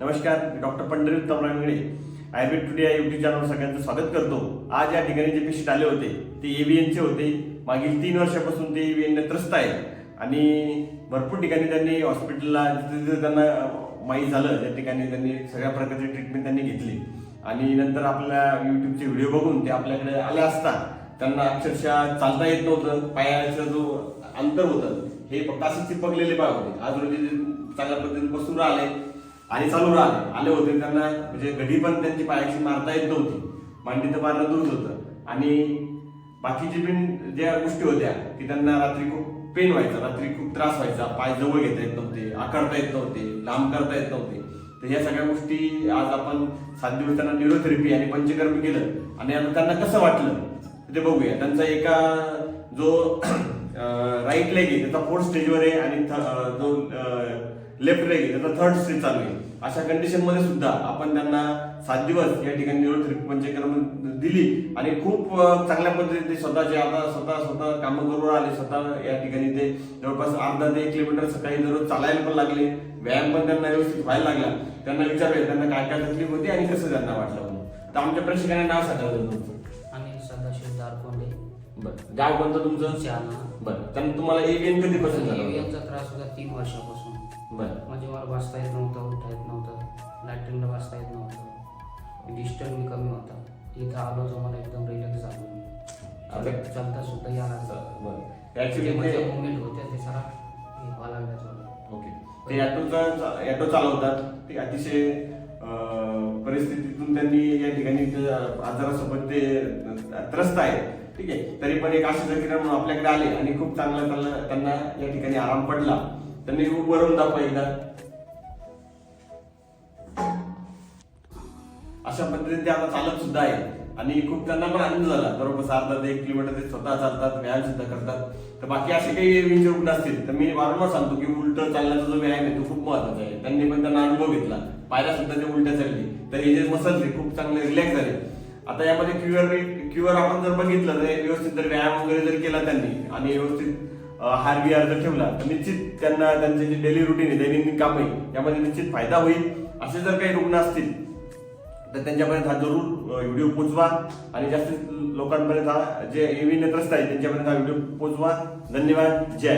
नमस्कार मी doctor Pandhari Uttam Rangane Ayurved today या युट्यूब चॅनलवर सगळ्यांचं स्वागत करतो. आज या ठिकाणी जे पेशंट आले होते ते एव्हीएनचे होते. मागील तीन वर्षापासून ते एव्हीएनने त्रस्त आहे आणि भरपूर ठिकाणी त्यांनी हॉस्पिटलला जिथे जिथे त्यांना माहीत झालं त्या ठिकाणी त्यांनी सगळ्या प्रकारची ट्रीटमेंट त्यांनी घेतली. आणि नंतर आपल्या युट्यूबचे व्हिडिओ बघून ते आपल्याकडे आले असता त्यांना अक्षरशः चालता येत नव्हतं. पायाचा जो अंतर होतं हे फक्त असे चिपकलेले पाय होते. आज रोजी ते चांगल्या पद्धतीने बसून राहिले आणि चालू राहिले आले होते त्यांना म्हणजे घडी पण त्यांची पायाची मारता येत नव्हती. मांडी तर मारणं दूर होतं. आणि बाकीचे पण ज्या गोष्टी होत्या की त्यांना रात्री खूप पेन व्हायचा रात्री खूप त्रास व्हायचा पाय जवळ घेता येत नव्हते आकारता येत नव्हते लांब करता येत नव्हते. तर ह्या सगळ्या गोष्टी आज आपण सात दिवस त्यांना न्यूरोथेरपी आणि पंचकर्म केलं. आणि आता त्यांना कसं वाटलं ते बघूया. त्यांचा एका जो राईट लेग आहे त्याचा फोर्थ स्टेजवर आहे आणि जो लेफ्ट लेग त्याचा थर्ड स्टेज चालू आहे. अशा कंडिशनमध्ये सुद्धा आपण त्यांना सात दिवस या ठिकाणी न्यूरोथेरपी पंचक्रम दिली. आणि खूप चांगल्या पद्धतीने ते स्वतःचे आता स्वतः स्वतः कामं करून आले स्वतः या ठिकाणी ते जवळपास अर्धा ते एक किलोमीटर सकाळी दररोज चालायला पण लागले. व्यायाम पण त्यांना व्यवस्थित व्हायला लागला. त्यांना विचारले त्यांना काय काय तकलीफ होती आणि कसं त्यांना वाटलं म्हणून. तर आमच्या प्रेक्षकांना नाव सांगायला तुमचं. आणि सदाशिव दारकोंडे. बरं. गाव कोणतं तुमचं? जालना बरं. त्यानंतर तुम्हाला एव्हीएन कधीपासून झालं होतं? एव्हीएमचा त्रास होता तीन वर्षापासून. बरं. म्हणजे मला बसता येत नव्हतं उठता येत नव्हतं. लॅट्रिनला बसता येत नव्हतं. डिस्टन्स मी कमी होता. इथं आलो तर मला एकदम रिलॅक्स झालो मी. आता- चालत- सुद्धा यायला बरं. ऍक्च्युली माझे मुवमेंट होते ते सरा हे व्हायला लागल्या थोडं. ओके. ते ॲटोचा ॲटो चालवतात. ते अतिशय अं, परिस्थितीतून त्यांनी या ठिकाणी ते आजारासोबत ते त्रस्त आहे ठीक आहे? तरी पण एक आशिष किरण म्हणून आपल्याकडे आले आणि खूप चांगला त्यांना त्यांना या ठिकाणी आराम पडला. त्यांनी उभं दाखवा एकदा. अशा पद्धतीने ते आता चालत सुद्धा आहे. आणि खूप त्यांना पण आनंद झाला. बरोबर अर्धा ते एक किलोमीटर ते स्वतः चालतात व्यायाम सुद्धा करतात. तर बाकी असे काही विंचर रुग्ण असतील तर मी वारंवार सांगतो की उलट चालण्याचा जो व्यायाम आहे तो खूप महत्त्वाचा आहे. त्यांनी पण त्यांना अनुभव घेतला. पायऱ्या सुद्धा ते उलट्या चालली. तर हे जे मसल्स खूप चांगले रिलॅक्स झाले. आता यामध्ये क्युअर क्युअर आपण जर बघितलं तर व्यवस्थित जर व्यायाम वगैरे जर केला त्यांनी आणि व्यवस्थित हार बिहार जर ठेवला तर निश्चित त्यांना त्यांचे जे डेली रुटीन आहे दैनंदिन काम आहे यामध्ये निश्चित फायदा होईल. असे जर काही रुग्ण असतील तर त्यांच्यापर्यंत हा जरूर व्हिडिओ पोचवा आणि जास्तीत लोकांपर्यंत हा जे एव्ही नेत्रस्त आहे त्यांच्यापर्यंत हा व्हिडिओ पोचवा. धन्यवाद. जय